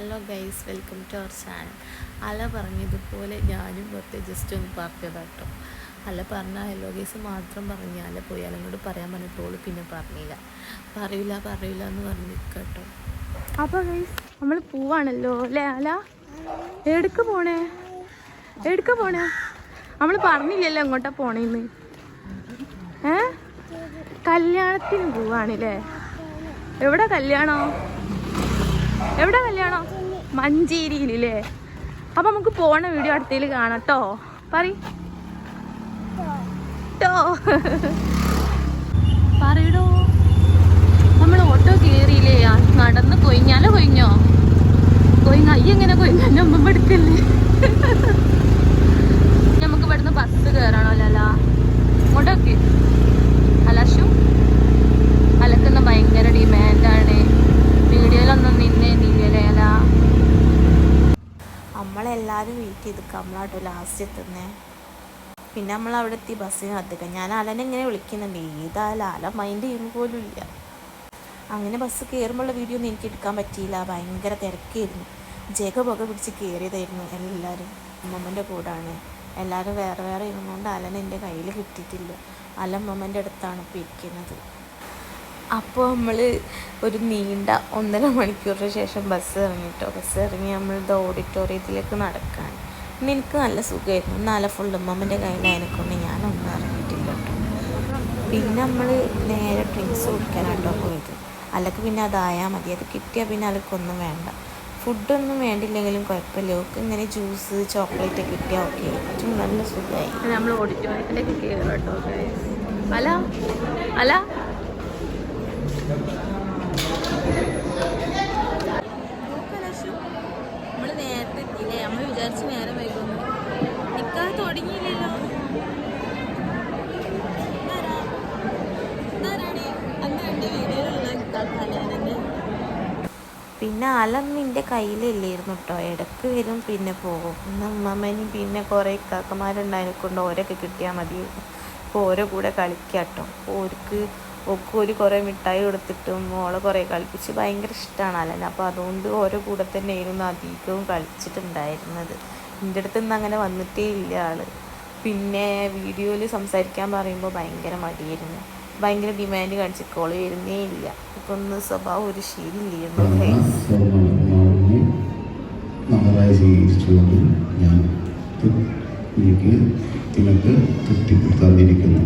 Hello guys welcome to our channel അല പറഞ്ഞതുപോലെ ഞാനും വെറുതെ ജസ്റ്റ് ഒന്ന് പറഞ്ഞതാട്ടോ അല പറഞ്ഞ ഹലോ ഗൈസ് മാത്രം പറഞ്ഞ് അല പോയി. അലങ്ങോട് പറയാൻ പറഞ്ഞിട്ടോൾ പിന്നെ പറഞ്ഞില്ല. പറയില്ല പറയില്ല എന്ന് പറഞ്ഞ് കേട്ടോ അപ്പോൾ ഗൈസ് നമ്മൾ പോവാണല്ലോ അല്ലേ അല? എടുക്ക പോണേ? എടുക്ക പോണേ? നമ്മൾ പറഞ്ഞില്ലല്ലോ എങ്ങോട്ടാ പോണേന്ന്. ഏ? കല്യാണത്തിന് പോവാണല്ലേ എവിടെ കല്യാണം? എവിടെ കല്യാണം? മഞ്ചേരിയിലല്ലേ? അപ്പൊ നമുക്ക് പോണ വീഡിയോ അടുത്തേൽ കാണാം കേട്ടോ പറ. പറയടോ. നമ്മൾ ഓട്ടോ കയറിയില്ലേ ആ നടന്ന് കൊയിഞ്ഞാലോ കൊയിഞ്ഞോ? കൊയിഞ്ഞ. അയ്യെങ്ങനെ കൊയിഞ്ഞ നമ്മ എടുക്കല്ലേ നമുക്ക് ഇവിടുന്ന് ബസ് കയറണോ ലല ഇങ്ങോട്ടൊക്കെ അലശു അലക്കുന്ന ഭയങ്കര ഡിമാൻഡാണ് വീഡിയോയിലൊന്നും നിന്നേ നീലേ അല നമ്മളെല്ലാവരും വെയിറ്റ് ചെയ്ത് നമ്മളാട്ടോ ലാസ്റ്റ് എത്തുന്നേ. പിന്നെ നമ്മൾ അവിടെ എത്തി ബസ്സിന് കത്തിക്കാം ഞാൻ അലനെ ഇങ്ങനെ വിളിക്കുന്നുണ്ട്. ഏതായാലും അല മൈൻഡ് ചെയ്യുന്ന പോലും ഇല്ല. അങ്ങനെ ബസ് കയറുമ്പോഴുള്ള വീഡിയോ ഒന്നും എനിക്ക് എടുക്കാൻ പറ്റിയില്ല. ഭയങ്കര തിരക്കായിരുന്നു. ജഗ പുക പിടിച്ച് കയറിയതായിരുന്നു എല്ലാവരും അമ്മമ്മന്റെ കൂടാണ്. എല്ലാവരും വേറെ വേറെ ഇരുന്നുകൊണ്ട് അലൻ എന്റെ കയ്യിൽ കിട്ടിയിട്ടില്ല. അലമ്മമ്മന്റെ അടുത്താണ് ഇപ്പോൾ ഇരിക്കുന്നത് അപ്പോൾ നമ്മൾ ഒരു നീണ്ട ഒന്നര മണിക്കൂറിന് ശേഷം ബസ് ഇറങ്ങിട്ടോ. ബസ് ഇറങ്ങി നമ്മൾ ഇത് ഓഡിറ്റോറിയത്തിലേക്ക് നടക്കാൻ പിന്നെ എനിക്ക് നല്ല സുഖമായിരുന്നു നാളെ ഫുൾ ഉമ്മമ്മന്റെ കയ്യിലായതിനെക്കൊണ്ട് ഞാനൊന്നും ഇറങ്ങിയിട്ടില്ല കേട്ടോ. പിന്നെ നമ്മൾ നേരെ ഡ്രിങ്ക്സ് കുടിക്കാനാട്ടോ പോയത്. അല്ലക്ക് പിന്നെ അതായാൽ മതി. അത് കിട്ടിയാൽ പിന്നെ അലക്കൊന്നും വേണ്ട. ഫുഡൊന്നും വേണ്ടില്ലെങ്കിലും കുഴപ്പമില്ല. ഓക്ക് ഇങ്ങനെ ജ്യൂസ് ചോക്ലേറ്റ് കിട്ടിയാൽ ഓക്കെ ഏറ്റവും നല്ല സുഖമായി നമ്മൾ ഓഡിറ്റോറിയത്തിലേക്ക് കയറും കേട്ടോ അല്ല? അല നമ്മൾ നേരത്തെ വൈകുന്നു. തുടങ്ങിയില്ലല്ലോ. പിന്നെ അലൊന്നും എന്റെ കയ്യിലില്ലായിരുന്നു കേട്ടോ ഇടയ്ക്ക് വരും പിന്നെ പോകും. അമ്മമ്മനും പിന്നെ കുറേ ഇക്കാക്കന്മാരുണ്ടായതിനെ കൊണ്ട് ഓരൊക്കെ കിട്ടിയാൽ മതി അപ്പോൾ ഓരോ കൂടെ കളിക്കാം കേട്ടോ ഓർക്ക് ഒക്കെ ഒരു കുറേ മിഠായി കൊടുത്തിട്ടും മോളെ കുറേ കളിപ്പിച്ച് ഭയങ്കര ഇഷ്ടമാണ് അലൻ അപ്പോൾ അതുകൊണ്ട് ഓരോ കൂടെ തന്നെ ആയിരുന്നു അധികവും കളിച്ചിട്ടുണ്ടായിരുന്നത്. എന്റെ അടുത്ത് നിന്ന് അങ്ങനെ വന്നിട്ടേ ഇല്ല ആൾ. പിന്നെ വീഡിയോയിൽ സംസാരിക്കാൻ പറയുമ്പോൾ ഭയങ്കര മടിയായിരുന്നു. ഭയങ്കര ഡിമാൻഡ് കാണിച്ച് കോൾ വരുന്നേ ഇല്ല. ഇപ്പം ഒന്ന് സ്വഭാവം ഒരു ശീലില്ലായിരുന്നു ഞാൻ എനിക്ക് നിങ്ങൾക്ക് തൃപ്തിപ്പെടുത്താതിരിക്കുന്നു.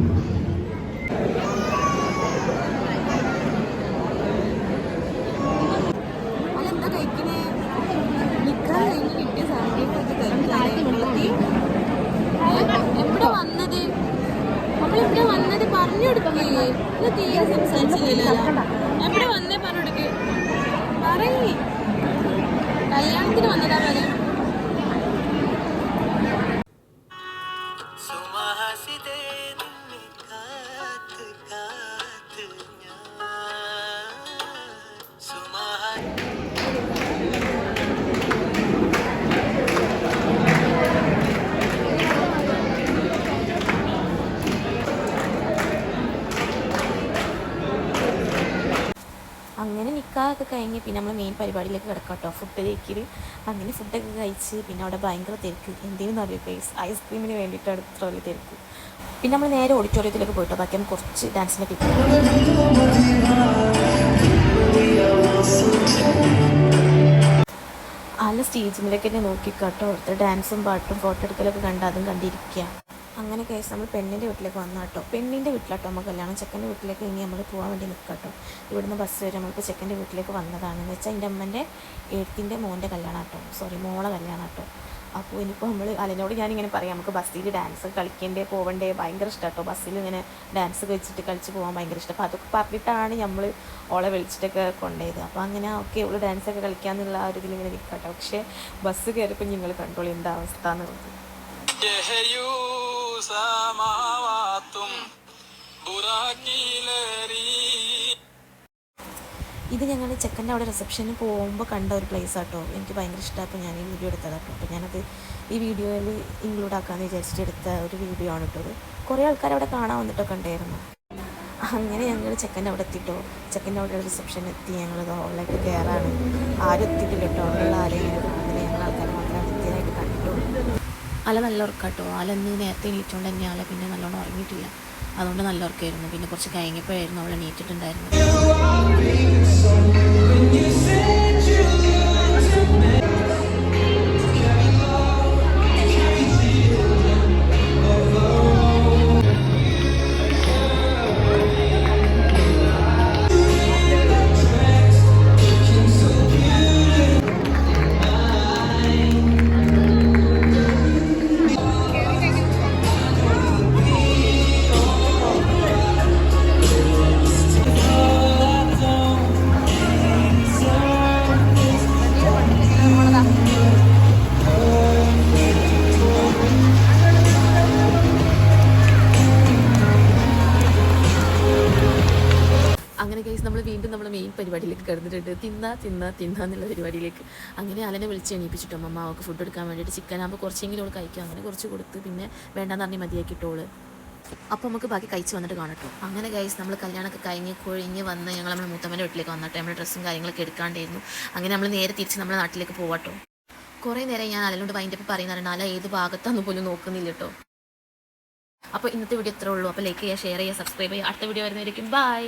പറഞ്ഞു കൊടുക്കേ ഇത് തീരെ സംസാരിച്ചില്ല എവിടെ വന്നേ പറഞ്ഞു കൊടുക്കേ പറയേ കല്യാണത്തിന് വന്നതാ പറയും സുമഹാസിതേ നിന്നെ നിൽക്കാതൊക്കെ കഴിഞ്ഞ് പിന്നെ നമ്മൾ മെയിൻ പരിപാടിയിലേക്ക് കിടക്കാം കേട്ടോ ഫുഡ് കഴിക്കൽ അങ്ങനെ ഫുഡൊക്കെ കഴിച്ച് പിന്നെ അവിടെ ഭയങ്കര തിരക്ക്. എന്തെങ്കിലും അറിയോ പ്ലേസ് ഐസ്ക്രീമിന് വേണ്ടിയിട്ടാണ് ഇത്ര വലിയ തിരക്ക്. പിന്നെ നമ്മൾ നേരെ ഓഡിറ്റോറിയത്തിലേക്ക് പോയിട്ടോ. ബാക്കി നമുക്ക് കുറച്ച് ഡാൻസിന്റെ കിട്ടും ആല സ്റ്റേജിലേക്ക് തന്നെ നോക്കിക്കാട്ടോ. അവിടുത്തെ ഡാൻസും പാട്ടും ഫോട്ടോ എടുക്കലൊക്കെ കണ്ട് അതും കണ്ടിരിക്കുക അങ്ങനെ കേസ് നമ്മൾ പെണ്ണിന്റെ വീട്ടിലേക്ക് വന്നു കേട്ടോ. പെണ്ണിന്റെ വീട്ടിലാട്ടോ നമ്മൾ കല്യാണം. ചെക്കന്റെ വീട്ടിലേക്ക് ഇനി നമ്മൾ പോകാൻ വേണ്ടി നിൽക്കാട്ടോ ഇവിടുന്ന് ബസ് വരെ നമ്മളിപ്പോൾ ചെക്കന്റെ വീട്ടിലേക്ക് വന്നതാണ്. എന്ന് വെച്ചാൽ എന്റെ അമ്മന്റെ എഴുത്തിന്റെ മോന്റെ കല്യാണം കേട്ടോ. സോറി മോളെ കല്യാണം കേട്ടോ. അപ്പോൾ ഇനിയിപ്പോൾ നമ്മൾ അലനോട് ഞാനിങ്ങനെ പറയാം. നമുക്ക് ബസ്സിൽ ഡാൻസ് കളിക്കേണ്ടേ പോവണ്ടേ ഭയങ്കര ഇഷ്ടം കേട്ടോ. ബസ്സിൽ ഇങ്ങനെ ഡാൻസ് വെച്ചിട്ട് കളിച്ച് പോകാൻ ഭയങ്കര ഇഷ്ടം. അപ്പോൾ അതൊക്കെ പറഞ്ഞിട്ടാണ് നമ്മൾ ഓളെ വിളിച്ചിട്ടൊക്കെ കൊണ്ടുപോയത്. അപ്പോൾ അങ്ങനെ ഓക്കെ ഡാൻസ് ഡാൻസൊക്കെ കളിക്കാമെന്നുള്ള ആ ഒരു ഇതിൽ ഇങ്ങനെ നിൽക്കട്ടെ പക്ഷേ ബസ് കയറിയപ്പോൾ നിങ്ങൾ കണ്ടോളൂ എന്താ അവസ്ഥ എന്നുള്ളത്. ഇത് ഞങ്ങൾ ചെക്കന്റെ അവിടെ റിസപ്ഷന് പോകുമ്പോൾ കണ്ട ഒരു പ്ലേസ് ആട്ടോ. എനിക്ക് ഭയങ്കര ഇഷ്ടമായപ്പോൾ ഞാൻ ഈ വീഡിയോ എടുത്തതാട്ടോ അപ്പോൾ ഞാനത് ഈ വീഡിയോയിൽ ഇൻക്ലൂഡ് ആക്കാമെന്ന് വിചാരിച്ചിട്ട് എടുത്ത ഒരു വീഡിയോ ആണ് കേട്ടോ കുറേ ആൾക്കാർ അവിടെ കാണാൻ വന്നിട്ടൊക്കെ ഉണ്ടായിരുന്നു. അങ്ങനെ ഞങ്ങൾ ചെക്കന്റെ അവിടെ എത്തിയിട്ടോ ചെക്കന്റെ അവിടെ റിസപ്ഷൻ എത്തി. ഞങ്ങൾ ഹോളിലേക്ക് കയറാണ് ആരും എത്തിയിട്ടില്ല കേട്ടോ. അവിടെയുള്ള ആരെങ്കിലും അല നല്ല ഉറക്കാട്ടോ. ആല ഇന്ന് നേരത്തെ എണീറ്റുകൊണ്ട് തന്നെ ആല പിന്നെ നല്ലോണം ഉറങ്ങിയിട്ടില്ല. അതുകൊണ്ട് നല്ല ഉറക്കമായിരുന്നു പിന്നെ കുറച്ച് കഴിഞ്ഞപ്പോഴായിരുന്നു അവൾ എണീറ്റിട്ടുണ്ടായിരുന്നത്. പരിപാടിയിലേക്ക് കിടന്നിട്ടുണ്ട്. തിന്ന തിന്ന തിന്ന എന്നുള്ള പരിപാടിയിലേക്ക്. അങ്ങനെ അലനെ വിളിച്ച് എണീപ്പിച്ചിട്ടോ. അമ്മ അവൾക്ക് ഫുഡ് എടുക്കാൻ വേണ്ടിയിട്ട് ചിക്കൻ ആകുമ്പോൾ കുറച്ചെങ്കിലും അവൾ കഴിക്കും. അങ്ങനെ കുറച്ച് കൊടുത്ത് പിന്നെ വേണ്ടാന്ന് പറഞ്ഞ് മതിയാക്കിയിട്ടോൾ അപ്പോൾ നമുക്ക് ബാക്കി കഴിച്ച് വന്നിട്ട് കാണട്ടോ അങ്ങനെ ഗൈസ് നമ്മൾ കല്യാണമൊക്കെ കഴിഞ്ഞ് കൊഴിഞ്ഞ് വന്ന് ഞങ്ങൾ നമ്മുടെ മൂത്തമ്മന്റെ വീട്ടിലേക്ക് വന്നിട്ട് നമ്മുടെ ഡ്രസ്സും കാര്യങ്ങളൊക്കെ എടുക്കാണ്ടായിരുന്നു. അങ്ങനെ നമ്മൾ നേരെ തിരിച്ച് നമ്മുടെ നാട്ടിലേക്ക് പോവാട്ടോ കുറേ നേരം ഞാൻ അലനോട് വൈൻഡപ്പ് പറയുന്നതാണ് അല ഏത് ഭാഗത്താന്ന് പോലും നോക്കുന്നില്ല കേട്ടോ അപ്പോൾ ഇന്നത്തെ വീഡിയോ ഇത്രേ ഉള്ളൂ. അപ്പോൾ ലൈക്ക് ചെയ്യുക ഷെയർ ചെയ്യുക സബ്സ്ക്രൈബ് ചെയ്യുക. അടുത്ത വീഡിയോ വരുന്നതായിരിക്കും ബൈ